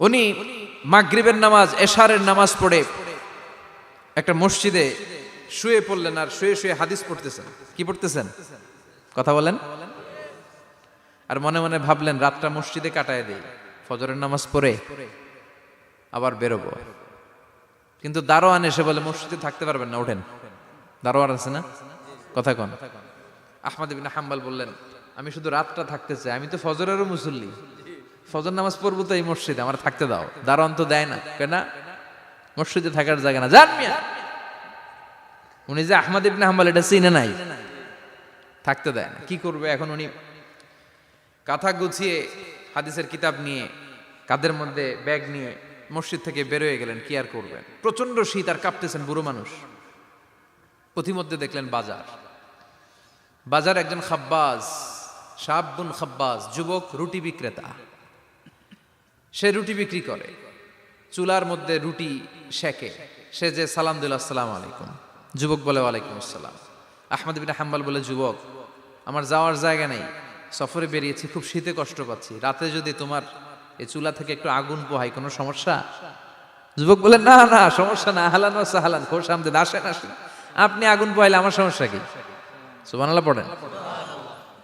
উনি মাগরিবের নামাজ, এশারের নামাজ পড়ে একটা মসজিদে শুয়ে পড়লেন আর শুয়ে শুয়ে হাদিস পড়তেছেন। কি পড়তেছেন? কথা বলেন। আর মনে মনে ভাবলেন, রাতটা মসজিদে কাটায় দেই, ফজরের নামাজ পড়ে আবার বেরোবো। কিন্তু দারোয়ান এসে বলে, মসজিদে থাকতে পারবেন না, ওঠেন। দারোয়ান আছে না? কথা কন। আহমদ ইবিন হাম্বাল বললেন, আমি শুধু রাতটা থাকতে চাই, আমি তো ফজরেরও মুসল্লি। ফজর নামাজ পড়ব তো এই মসজিদে, আমার থাকতে দাও। দারোয়ান তো দেয় না কেনা মসজিদে থাকার জায়গা না। জান মিয়া। উনি যে আহমদ ইবনে হাম্বাল, এটা চিনে নাই। থাকতে দেয় না। কি করবে এখন উনি? কাঁথা গুছিয়ে হাদিসের কিতাব নিয়ে, কাদের মধ্যে ব্যাগ নিয়ে মসজিদ থেকে বেরোয় গেলেন, কি আর করবেন? প্রচণ্ড শীত আর কাঁপতেছেন বুড়ো মানুষ। পথিমধ্যে দেখলেন বাজার। বাজার একজন খাব্বাজ সাবুন খাব্বাজ, যুবক, রুটি বিক্রেতা। সে রুটি বিক্রি করে। চুলার মধ্যে রুটি শেখে সে যে সালাম দিল আসসালাম আলাইকুম। যুবক বলে, ওয়ালাইকুম আসসালাম। আহমদ বিন হাম্বাল বলে, যুবক, আমার যাওয়ার জায়গা নেই। সফরে বেরিয়েছি, খুব শীতে কষ্ট পাচ্ছি। রাতে যদি তোমার এই চুলা থেকে একটু আগুন পোহাই কোনো সমস্যা? যুবক বলে, না না, সমস্যা না। হালান সাহালান, খোশ আমদেদ। আসেন আসেন। আপনি আগুন পোহাইলে আমার সমস্যা কি? সুবহানাল্লাহ, পড়েন।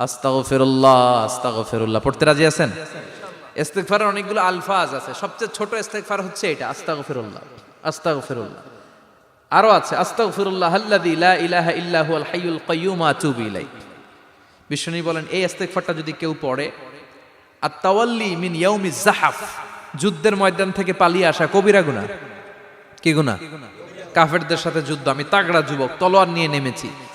ফিরুল্লাহ আস্তাগো ফিরুল্লাহ আস্তাগো ফিরুল্লাহ পড়তে রাজি আছেন? ইস্তেগফারের অনেকগুলো আলফাজ আছে। সবচেয়ে ছোট ইস্তেগফার হচ্ছে এটা আস্তাগো ফিরুল্লাহ আস্তাগো ফিরুল্লাহ আরও আছে আস্তাগো ফিরুল্লাহ আল্লাযী লা ইলাহা ইল্লা হুয়াল হাইয়ুল কাইয়্যুম, আতুবু ইলাইহি। বিশ্বনবী বলেন, এই ইস্তেগফারটা যদি কেউ পড়ে আর তাওয়াল্লি মিন ইয়াউমিজ জাহাফ, যুদ্ধের ময়দান থেকে পালিয়ে আসা কবিরা গুনাহ। কি গুণা কাফেরদের সাথে যুদ্ধ। আমি তাগড়া যুবক, তলোয়ার নিয়ে নেমেছি।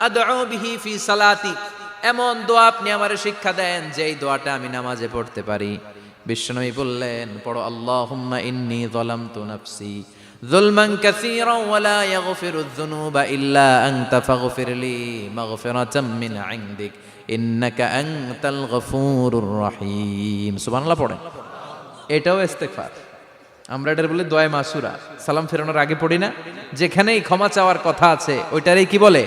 আদউ বিহি ফি সালাতি। এমন দোয়া আপনি আমারে শিক্ষা দেন যে এই দোয়াটা আমি নামাজে পড়তে পারি। বিশ্বনবী বললেন, পড়ো, আল্লাহুম্মা ইন্নী যালামতু নাফসি যুলমান কাসীরা ওয়া লা ইয়াগফিরু যুনুবা ইল্লা আনতা ফাগফির লি মাগফিরাতাম মিন ইনদিক। ইন্নাকা আনতাল গফুরুর রহিম। সুবহানাল্লাহ পড়েন। এটাও ইস্তেগফার। আমরা এটার বলে দোয়া মাসুরা। সালাম ফেরানোর আগে পড়ি না। যেখানেই ক্ষমা চাওয়ার কথা আছে, ওইটারই কি বলে?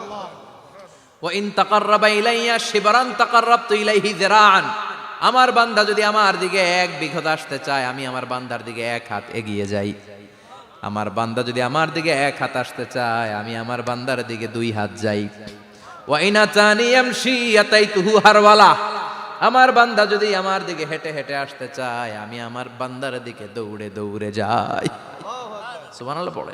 ইন তাকাররাবা ইলাইয়া, শিবরান তাকাররাবতু ইলাইহি যিরাআন। আমার বান্দা যদি আমার দিকে এক বিঘত আসতে চায়, আমি আমার বান্দার দিকে এক হাত এগিয়ে যাই। আমার বান্দা যদি আমার দিকে এক হাত আসতে চায়, আমি আমার বান্দার দিকে দুই হাত যাই। ওয়া ইনা তানি ইয়ামশি ইয়াতাইতুহু হারওয়ালা। আমার বান্দা যদি আমার দিকে হেঁটে হেঁটে আসতে চায়, আমি আমার বান্দার দিকে দৌড়ে দৌড়ে যাই। সুবহানাল্লাহ পড়ে